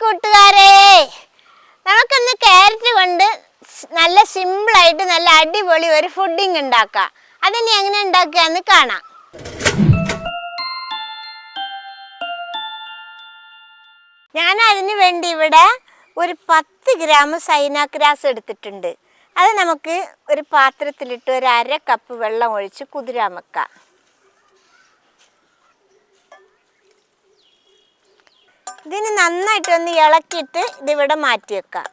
കൂട്ടുകാരെ നമുക്കിന്ന് ക്യാരറ്റ് കൊണ്ട് നല്ല സിമ്പിളായിട്ട് നല്ല അടിപൊളി ഒരു ഫുഡിങ് ഉണ്ടാക്കാം. അതിനി എങ്ങനെ ഉണ്ടാക്കുകയെന്ന് കാണാം. ഞാൻ അതിന് വേണ്ടി ഇവിടെ ഒരു പത്ത് ഗ്രാം സൈനാക്രാസ് എടുത്തിട്ടുണ്ട്. അത് നമുക്ക് ഒരു പാത്രത്തിലിട്ട് ഒരു അര കപ്പ് വെള്ളം ഒഴിച്ച് കുതിരാൻ വെക്കാം. ഇതിന് നന്നായിട്ടൊന്ന് ഇളക്കിയിട്ട് ഇതിവിടെ മാറ്റി വെക്കാം.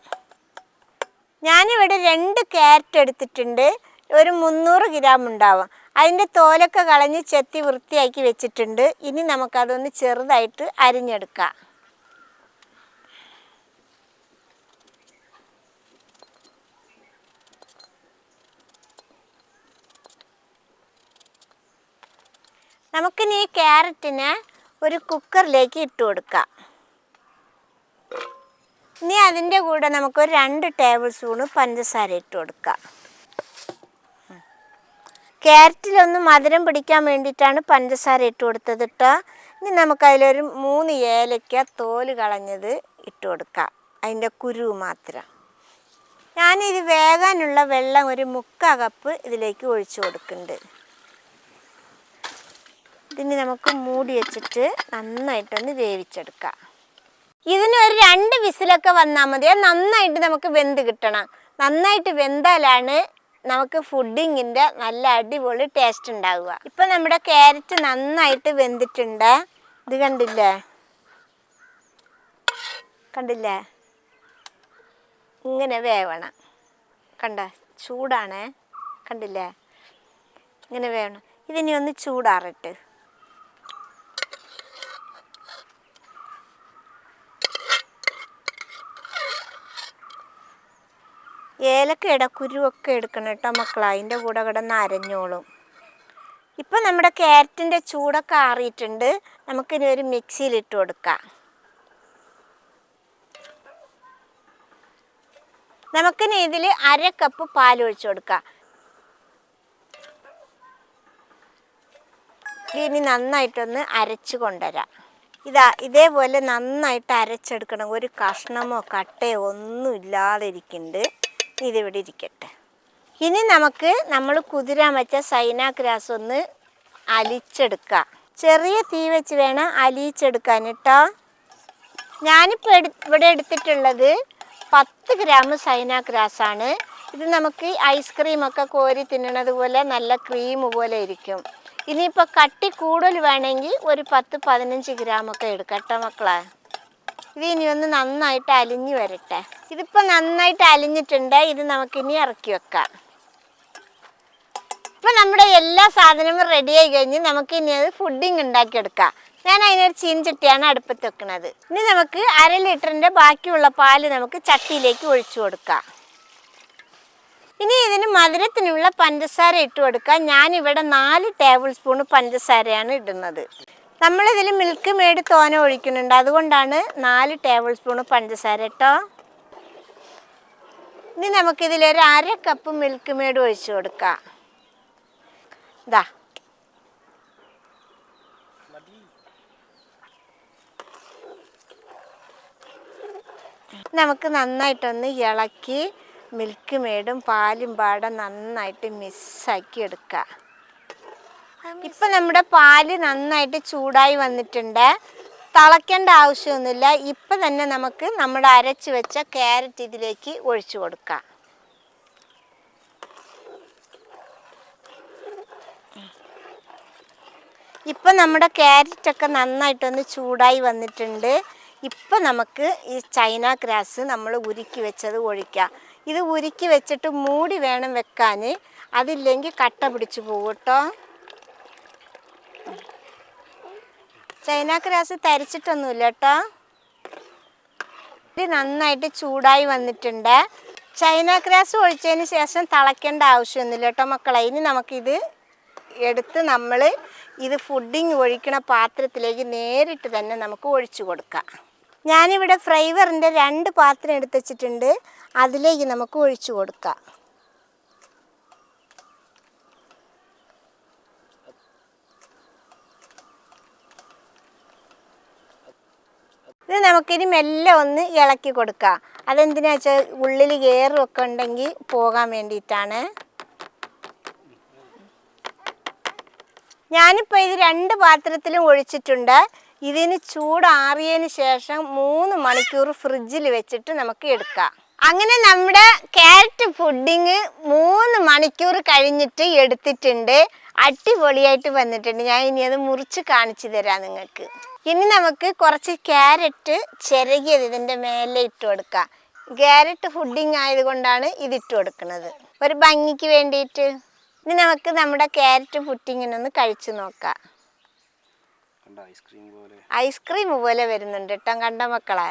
ഞാനിവിടെ രണ്ട് ക്യാരറ്റ് എടുത്തിട്ടുണ്ട്. ഒരു മുന്നൂറ് ഗ്രാം ഉണ്ടാവും. അതിന്റെ തോലൊക്കെ കളഞ്ഞ് ചെത്തി വൃത്തിയാക്കി വെച്ചിട്ടുണ്ട്. ഇനി നമുക്കതൊന്ന് ചെറുതായിട്ട് അരിഞ്ഞെടുക്കാം. നമുക്കിനി ഈ ക്യാരറ്റിനെ ഒരു കുക്കറിലേക്ക് ഇട്ട് കൊടുക്കാം. അതിന്റെ കൂടെ നമുക്ക് ഒരു രണ്ട് ടേബിൾ സ്പൂണ് പഞ്ചസാര ഇട്ട് കൊടുക്കാം. ക്യാരറ്റിലൊന്ന് മധുരം പിടിക്കാൻ വേണ്ടിയിട്ടാണ് പഞ്ചസാര ഇട്ട് കൊടുത്തത് കേട്ടോ ഇനി നമുക്കതിലൊരു മൂന്ന് ഏലക്ക തോൽ കളഞ്ഞത് ഇട്ട് കൊടുക്കാം. അതിന്റെ കുരു മാത്രം. ഞാനിത് വേകാനുള്ള വെള്ളം ഒരു മുക്കാ കപ്പ് ഇതിലേക്ക് ഒഴിച്ചു കൊടുക്കുന്നുണ്ട്. ഇതിന് നമുക്ക് മൂടി വെച്ചിട്ട് നന്നായിട്ടൊന്ന് വേവിച്ചെടുക്കാം. ഇതിന് ഒരു രണ്ട് വിസിലൊക്കെ വന്നാൽ മതി. അത് നന്നായിട്ട് നമുക്ക് വെന്ത് കിട്ടണം. നന്നായിട്ട് വെന്താലാണ് നമുക്ക് ഫുഡിങ്ങിന്റെ നല്ല അടിപൊളി ടേസ്റ്റ് ഉണ്ടാവുക. ഇപ്പം നമ്മുടെ ക്യാരറ്റ് നന്നായിട്ട് വെന്തിട്ടുണ്ട്. ഇത് കണ്ടില്ലേ? കണ്ടില്ലേ? ഇങ്ങനെ വേവണം. കണ്ട? ചൂടാണേ. കണ്ടില്ലേ? ഇങ്ങനെ വേവണം. ഇതിനി ഒന്ന് ചൂടാറട്ട്. ഏലക്കയുടെ കുരുവൊക്കെ എടുക്കണം കേട്ടോ മക്കളെ. അതിന്റെ കൂടെ കിടന്ന് അരഞ്ഞോളും. ഇപ്പം നമ്മുടെ ക്യാരറ്റിന്റെ ചൂടൊക്കെ ആറിയിട്ടുണ്ട്. നമുക്കിനി ഒരു മിക്സിയിലിട്ട് കൊടുക്കാം. നമുക്കിനി ഇതിൽ അര കപ്പ് പാൽ ഒഴിച്ചു കൊടുക്കാം. ഇനി നന്നായിട്ടൊന്ന് അരച്ച് കൊണ്ടുവരാം. ഇതാ ഇതേപോലെ നന്നായിട്ട് അരച്ചെടുക്കണം. ഒരു കഷ്ണമോ കട്ടയോ ഒന്നും ഇല്ലാതെ ഇരിക്കുന്നുണ്ട് ഇതിവിടെ ഇരിക്കട്ടെ. ഇനി നമുക്ക് നമ്മൾ കുതിരാൻ വെച്ച സൈന ഗ്രാസ് ഒന്ന് അലിച്ചെടുക്കാം. ചെറിയ തീ വെച്ച് വേണം അലിയിച്ചെടുക്കാൻ കേട്ടോ ഞാനിപ്പോൾ എടു ഇവിടെ എടുത്തിട്ടുള്ളത് പത്ത് ഗ്രാം സൈന ആണ്. ഇത് നമുക്ക് ഐസ്ക്രീമൊക്കെ കോരി തിന്നണത് പോലെ നല്ല ക്രീം പോലെ ഇരിക്കും. ഇനിയിപ്പോൾ കട്ടി കൂടുതൽ വേണമെങ്കിൽ ഒരു പത്ത് പതിനഞ്ച് ഗ്രാമൊക്കെ എടുക്കാം കേട്ടോ മക്കളെ. ഇനി ഒന്ന് നന്നായിട്ട് അലിഞ്ഞു വരട്ടെ. ഇതിപ്പോൾ നന്നായിട്ട് അലിഞ്ഞിട്ടുണ്ട്. ഇത് നമുക്കിനി ഇറക്കി വെക്കാം. ഇപ്പം നമ്മുടെ എല്ലാ സാധനവും റെഡി ആയി കഴിഞ്ഞ് നമുക്ക് ഇനി അത് ഫുഡിങ് ഉണ്ടാക്കിയെടുക്കാം. ഞാൻ അതിനൊരു ചീൻചട്ടിയാണ് അടുപ്പത്ത് വെക്കുന്നത് ഇനി നമുക്ക് അര ലിറ്ററിന്റെ ബാക്കിയുള്ള പാൽ നമുക്ക് ചട്ടിയിലേക്ക് ഒഴിച്ചു കൊടുക്കാം. ഇനി ഇതിന് മധുരത്തിനുള്ള പഞ്ചസാര ഇട്ട് കൊടുക്കാം. ഞാനിവിടെ നാല് ടേബിൾ സ്പൂൺ പഞ്ചസാരയാണ് ഇടുന്നത്. നമ്മളിതിൽ മിൽക്ക് മേഡ് തോന ഒഴിക്കുന്നുണ്ട്. അതുകൊണ്ടാണ് നാല് ടേബിൾ സ്പൂൺ പഞ്ചസാര കേട്ടോ ഇനി നമുക്കിതിലൊരു അര കപ്പ് മിൽക്ക് മേഡ് ഒഴിച്ചു കൊടുക്കാം. ഇതാ നമുക്ക് നന്നായിട്ടൊന്ന് ഇളക്കി മിൽക്ക് മേടും പാലും പാടം നന്നായിട്ട് മിസ്സാക്കി എടുക്കുക ഇപ്പം നമ്മുടെ പാൽ നന്നായിട്ട് ചൂടായി വന്നിട്ടുണ്ട്. തിളയ്ക്കേണ്ട ആവശ്യമൊന്നുമില്ല. ഇപ്പം തന്നെ നമുക്ക് നമ്മുടെ അരച്ച് വെച്ച ക്യാരറ്റ് ഇതിലേക്ക് ഒഴിച്ചു കൊടുക്കാം. ഇപ്പം നമ്മുടെ ക്യാരറ്റൊക്കെ നന്നായിട്ടൊന്ന് ചൂടായി വന്നിട്ടുണ്ട്. ഇപ്പം നമുക്ക് ഈ ചൈന ഗ്രാസ് നമ്മൾ ഉരുക്കി വെച്ചത് ഒഴിക്കാം. ഇത് ഉരുക്കി വെച്ചിട്ട് മൂടി വേണം വെക്കാൻ അതില്ലെങ്കിൽ കട്ട പിടിച്ചു പോകും കേട്ടോ. ചൈന ഗ്രാസ് തരിച്ചിട്ടൊന്നുമില്ല കേട്ടോ. ഇത് നന്നായിട്ട് ചൂടായി വന്നിട്ടുണ്ട്. ചൈന ഗ്രാസ് ഒഴിച്ചതിന് ശേഷം തിളയ്ക്കേണ്ട ആവശ്യമൊന്നുമില്ല കേട്ടോ മക്കളെ. ഇനി നമുക്കിത് എടുത്ത് നമ്മൾ ഇത് ഫുഡിങ് ഒഴിക്കണ പാത്രത്തിലേക്ക് നേരിട്ട് തന്നെ നമുക്ക് ഒഴിച്ചു കൊടുക്കാം. ഞാനിവിടെ ഫ്രൈവറിന്റെ രണ്ട് പാത്രം എടുത്ത് വെച്ചിട്ടുണ്ട്. അതിലേക്ക് നമുക്ക് ഒഴിച്ചു കൊടുക്കാം. നമുക്കിനി മെല്ലെ ഒന്ന് ഇളക്കി കൊടുക്കാം. അതെന്തിനാ വെച്ചാൽ ഉള്ളിൽ കയറുമൊക്കെ ഉണ്ടെങ്കിൽ പോകാൻ വേണ്ടിയിട്ടാണ്. ഞാനിപ്പോൾ ഇത് രണ്ട് പാത്രത്തിലും ഒഴിച്ചിട്ടുണ്ട്. ഇതിന് ചൂടാറിയതിന് ശേഷം മൂന്ന് മണിക്കൂർ ഫ്രിഡ്ജിൽ വെച്ചിട്ട് നമുക്ക് എടുക്കാം. അങ്ങനെ നമ്മുടെ ക്യാരറ്റ് പുഡിങ് മൂന്ന് മണിക്കൂർ കഴിഞ്ഞിട്ട് എടുത്തിട്ടുണ്ട്. അടിപൊളിയായിട്ട് വന്നിട്ടുണ്ട്. ഞാൻ ഇനി അത് മുറിച്ച് കാണിച്ചു തരാം നിങ്ങൾക്ക്. ഇനി നമുക്ക് കുറച്ച് ക്യാരറ്റ് ചിരകിയത് ഇതിന്റെ മേലെ ഇട്ട് കൊടുക്കാം. ക്യാരറ്റ് ഫുഡിങ് ആയതുകൊണ്ടാണ് ഇത് ഇട്ട് കൊടുക്കുന്നത്. ഒരു ഭംഗിക്ക് വേണ്ടിയിട്ട് ഇനി നമുക്ക് നമ്മുടെ ക്യാരറ്റ് ഫുഡിങ്ങിനൊന്ന് കഴിച്ചു നോക്കാം. കണ്ട ഐസ്ക്രീം പോലെ. ഐസ്ക്രീം പോലെ വരുന്നുണ്ട് കേട്ടോ കണ്ട മക്കളെ.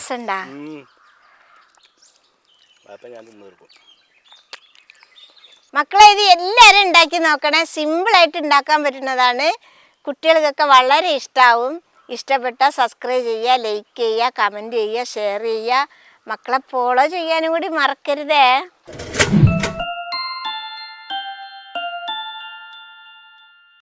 രസമുണ്ടാ മക്കളെ ഇത് എല്ലാവരും ഉണ്ടാക്കി നോക്കണേ. സിമ്പിളായിട്ട് ഉണ്ടാക്കാൻ പറ്റുന്നതാണ്. കുട്ടികൾക്കൊക്കെ വളരെ ഇഷ്ടാവും. ഇഷ്ടപ്പെട്ട സബ്സ്ക്രൈബ് ചെയ്യുക ലൈക്ക് ചെയ്യുക കമന്റ് ചെയ്യുക ഷെയർ ചെയ്യുക. മക്കളെ ഫോളോ ചെയ്യാനും കൂടി മറക്കരുതേ.